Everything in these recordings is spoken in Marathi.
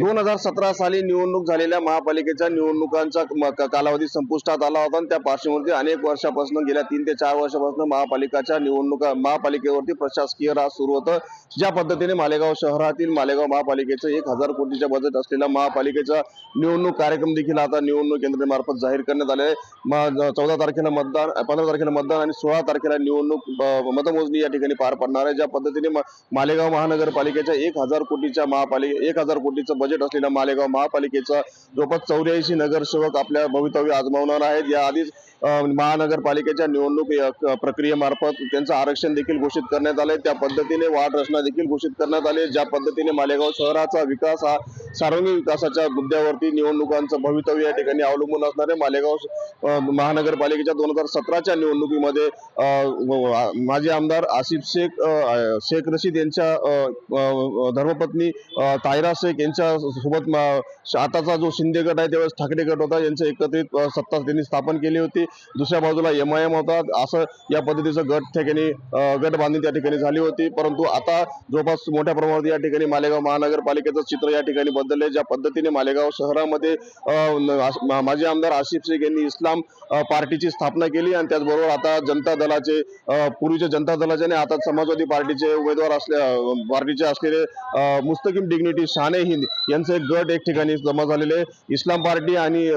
दोन हजार सतरा साली निवडणूक झालेल्या महापालिकेच्या निवडणुकांचा कालावधी संपुष्टात आला होता आणि त्या पार्श्वभूमीवरती अनेक वर्षापासून गेल्या तीन ते चार वर्षापासून महापालिकाच्या निवडणुका महापालिकेवरती प्रशासकीय राज सुरू होतं. ज्या पद्धतीने मालेगाव शहरातील मालेगाव महापालिकेचं एक हजार कोटीच्या बजेट असलेल्या महापालिकेचा निवडणूक कार्यक्रम देखील आता निवडणूक केंद्रामार्फत जाहीर करण्यात आले चौदा तारखेला मतदान पंधरा तारखेला मतदान आणि सोळा तारखेला निवडणूक मतमोजणी या ठिकाणी पार पडणार आहे. ज्या पद्धतीने मालेगाव महानगरपालिकेच्या एक हजार कोटीच्या महापालिके एक हजार कोटीचं बजेट असलेल्या मालेगाव महापालिकेचा जवळपास चौऱ्याऐंशी नगरसेवक आपल्या भवितव्य आजमावणार आहेत. या आधीच महानगरपालिकेच्या निवडणूक प्रक्रियेमार्फत त्यांचं आरक्षण देखील घोषित करण्यात आले त्या पद्धतीने वाढ रचना देखील घोषित करण्यात आले ज्या पद्धतीने मालेगाव शहराचा विकास हा सार्वजनिक विकासाच्या मुद्द्यावरती निवडणुकांचं भवितव्य या ठिकाणी अवलंबून असणारे मालेगाव महानगरपालिकेच्या दोन हजार सतराच्या निवडणुकीमध्ये माजी आमदार आसिफ शेख शेख रशीद यांच्या धर्मपत्नी तायरा शेख यांच्या सोबत आताचा जो शिंदे गट आहे त्यावेळेस ठाकरे गट होता. यांचं एकत्रित सत्ता त्यांनी स्थापन केली होती. दुसऱ्या बाजूला एम आय एम होता. असं या पद्धतीचं गट ठिकाणी गट बांधणी त्या ठिकाणी झाली होती. परंतु आता जवळपास मोठ्या प्रमाणात या ठिकाणी मालेगाव महानगरपालिकेचं चित्र या ठिकाणी बदलले ज्या पद्धतीने मालेगाव शहरामध्ये माजी आमदार आसिफ शेख यांनी इस्लाम पार्टीची स्थापना केली आणि त्याचबरोबर आता जनता दलाचे पूर्वीच्या जनता दलाचे आणि आता समाजवादी पार्टीचे उमेदवार असल्या पार्टीचे असलेले मुस्तकीम मुस्तकिम डिग्निटी शाने हिंद यांचे एक गट एक ठिकाणी जमा झालेले इस्लाम पार्टी आणि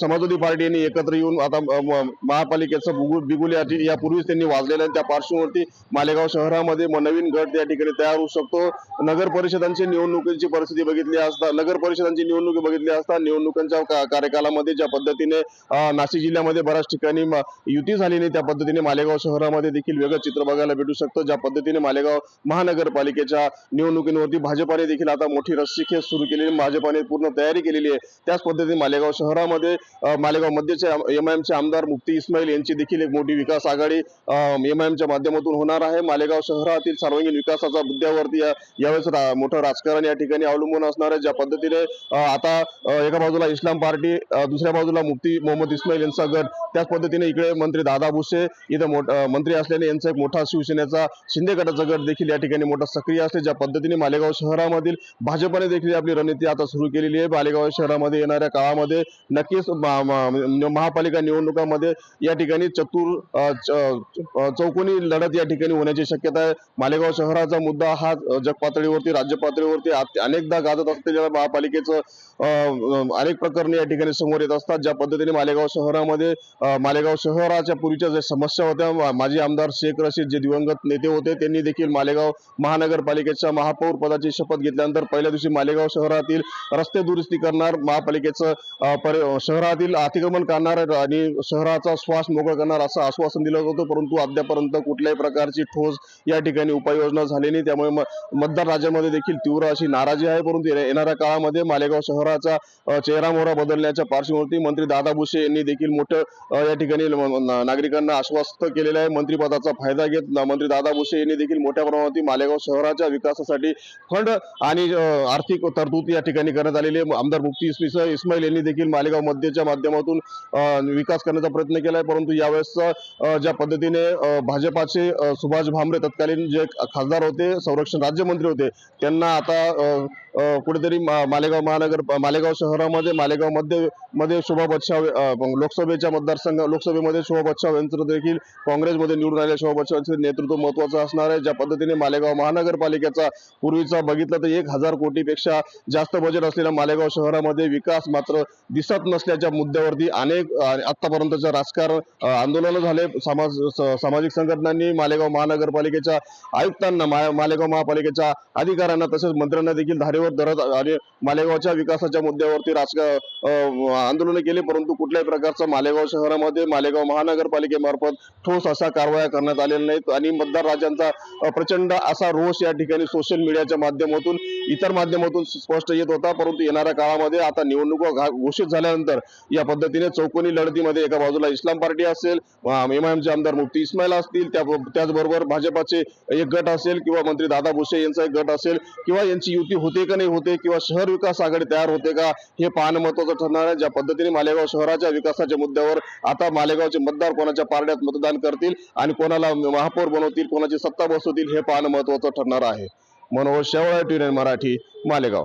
समाजवादी पार्टीने एकत्र येऊन आता महापालिकेचं बुगु- बिगुल या यापूर्वीच त्यांनी वाजलेलं आहे त्या पार्श्वभूमीवरती मालेगाव शहरामध्ये म- नवीन गट या ठिकाणी तयार होऊ शकतो. नगर परिषदांची निवडणुकीची परिस्थिती बघितली असता नगर परिषदांची निवडणुकी बघितली असता निवडणुकांच्या का- कार्यकालामध्ये ज्या पद्धतीने नाशिक जिल्ह्यामध्ये बऱ्याच ठिकाणी युती झाली नाही त्या पद्धतीने मालेगाव शहरामध्ये देखील वेगळं चित्र बघायला भेटू शकतं. ज्या पद्धतीने मालेगाव महानगरपालिकेच्या निवडणुकींवरती भाजपाने देखील आता मोठी रस्सीखेच सुरू केलेली भाजपाने पूर्ण तयारी केलेली आहे. त्याच पद्धतीने मालेगाव शहर शहरामध्ये मालेगाव मध्यचे एम आय एमचे आमदार मुफ्ती इस्माईल यांची देखील एक मोठी विकास आघाडी एम आय एमच्या माध्यमातून होणार आहे. मालेगाव शहरातील सर्वांगीण विकासाच्या मुद्द्यावरती यावेळेस रा- मोठं राजकारण या ठिकाणी अवलंबून असणार आहे ज्या पद्धतीने आता एका बाजूला इस्लाम पार्टी दुसऱ्या बाजूला मुफ्ती मोहम्मद इस्माईल यांचा गट. त्याच पद्धतीने इकडे मंत्री दादा भुसे इथं मोठ मंत्री असल्याने यांचा एक मोठा शिवसेनेचा शिंदे गटाचा गट देखील या ठिकाणी मोठा सक्रिय असले ज्या पद्धतीने मालेगाव शहरामधील भाजपने देखील आपली रणनीती आता सुरू केलेली आहे. मालेगाव शहरामध्ये येणाऱ्या काळामध्ये नक्कीच म्हणजे महापालिका निवडणुकांमध्ये या ठिकाणी चतुर चौकोनी लढत या ठिकाणी होण्याची शक्यता आहे. मालेगाव शहराचा मुद्दा हा जग पातळीवरती राज्य पातळीवरती अनेकदा गाजत असलेल्या महापालिकेचं अनेक प्रकरणे या ठिकाणी समोर येत असतात. ज्या पद्धतीने मालेगाव शहरामध्ये मालेगाव शहराच्या पूर्वीच्या ज्या समस्या होत्या माजी आमदार शेख रशीद जे दिवंगत नेते होते त्यांनी देखील मालेगाव महानगरपालिकेच्या महापौर पदाची शपथ घेतल्यानंतर पहिल्या दिवशी मालेगाव शहरातील रस्ते दुरुस्ती करणार महापालिकेचं परि- शहरातील अतिक्रमण करणार आणि शहराचा श्वास मोकळ करणार असं आश्वासन दिलं होतं परंतु अद्यापर्यंत कुठल्याही प्रकारची ठोस या ठिकाणी उपाययोजना झाली नाही. त्यामुळे म- मतदार राज्यामध्ये देखील तीव्र अशी नाराजी आहे परंतु येणाऱ्या काळामध्ये मालेगाव शहराचा चेहरा मोहरा बदलण्याच्या पार्श्वभूमीवरती मंत्री दादा भुसे यांनी देखील मोठं या ठिकाणी नागरिकांना आश्वस्त केलेलं आहे. मंत्रिपदाचा फायदा घेत मंत्री दादा भुसे यांनी देखील मोठ्या प्रमाणात मालेगाव शहराच्या विकासासाठी फंड आणि आर्थिक तरतूद या ठिकाणी करण्यात आलेली आहे. आमदार मुफ्ती इस्माईल यांनी देखील मालेगाव मध्यच्या माध्यमातून विकास करण्याचा प्रयत्न केलाय. परंतु यावेळेस ज्या पद्धतीने भाजपाचे सुभाष भामरे तत्कालीन जे खासदार होते संरक्षण राज्यमंत्री होते त्यांना आता कुठेतरी मालेगाव महानगर मालेगाव शहरामध्ये मालेगाव मध्यमध्ये शोभा बच्छाव लोकसभेच्या मतदारसंघ लोकसभेमध्ये शोभा बच्छाव यांचं देखील काँग्रेसमध्ये निवडून आलेल्या शोभा बच्छाव यांचं नेतृत्व महत्वाचं असणार आहे. ज्या पद्धतीने मालेगाव महानगरपालिकेचा पूर्वीचा बघितला तर एक हजार कोटीपेक्षा जास्त बजेट असलेल्या मालेगाव शहरामध्ये विकास मात्र दिसत नसल्याच्या मुद्द्यावरती अनेक अ, आतापर्यंतचं राजकारण आंदोलन आंदोलनं झाले. समाज सामाजिक संघटनांनी मालेगाव महानगरपालिकेच्या आयुक्तांना मा- मालेगाव महापालिकेच्या अधिकाऱ्यांना तसेच मंत्र्यांना देखील धारेवर धरत आणि मालेगावच्या विकासाच्या मुद्द्यावरती राजकार आंदोलनं केली. परंतु कुठल्याही प्रकारचं मालेगाव शहरामध्ये मालेगाव महानगरपालिकेमार्फत ठोस अशा कारवाया करण्यात आलेल्या नाहीत आणि मतदार राज्यांचा प्रचंड असा रोष या ठिकाणी सोशल मीडियाच्या माध्यमातून इतर माध्यमातून स्पष्ट येत होता. परंतु येणाऱ्या काळामध्ये आता निवडणुका घोषित झाली झाल्यानंतर या पद्धतीने चौकोनी लढतीमध्ये एका बाजूला इस्लाम पार्टी असेल एमआयएमचे आमदार मुफ्ती इस्माईल असतील त्या त्याचबरोबर भाजपाचे एक गट असेल किंवा मंत्री दादा भुसे यांचा एक गट असेल किंवा यांची युती होते का नाही होते किंवा शहर विकास आघाडी तयार होते का हे पाहणं महत्वाचं ठरणार आहे. ज्या पद्धतीने मालेगाव शहराच्या विकासाच्या मुद्द्यावर आता मालेगावचे मतदार कोणाच्या पारड्यात मतदान करतील आणि कोणाला महापौर बनवतील कोणाची सत्ता बसवतील हे पाहणं महत्वाचं ठरणार आहे. मनोहर शेवळा ट्युन मराठी मालेगाव.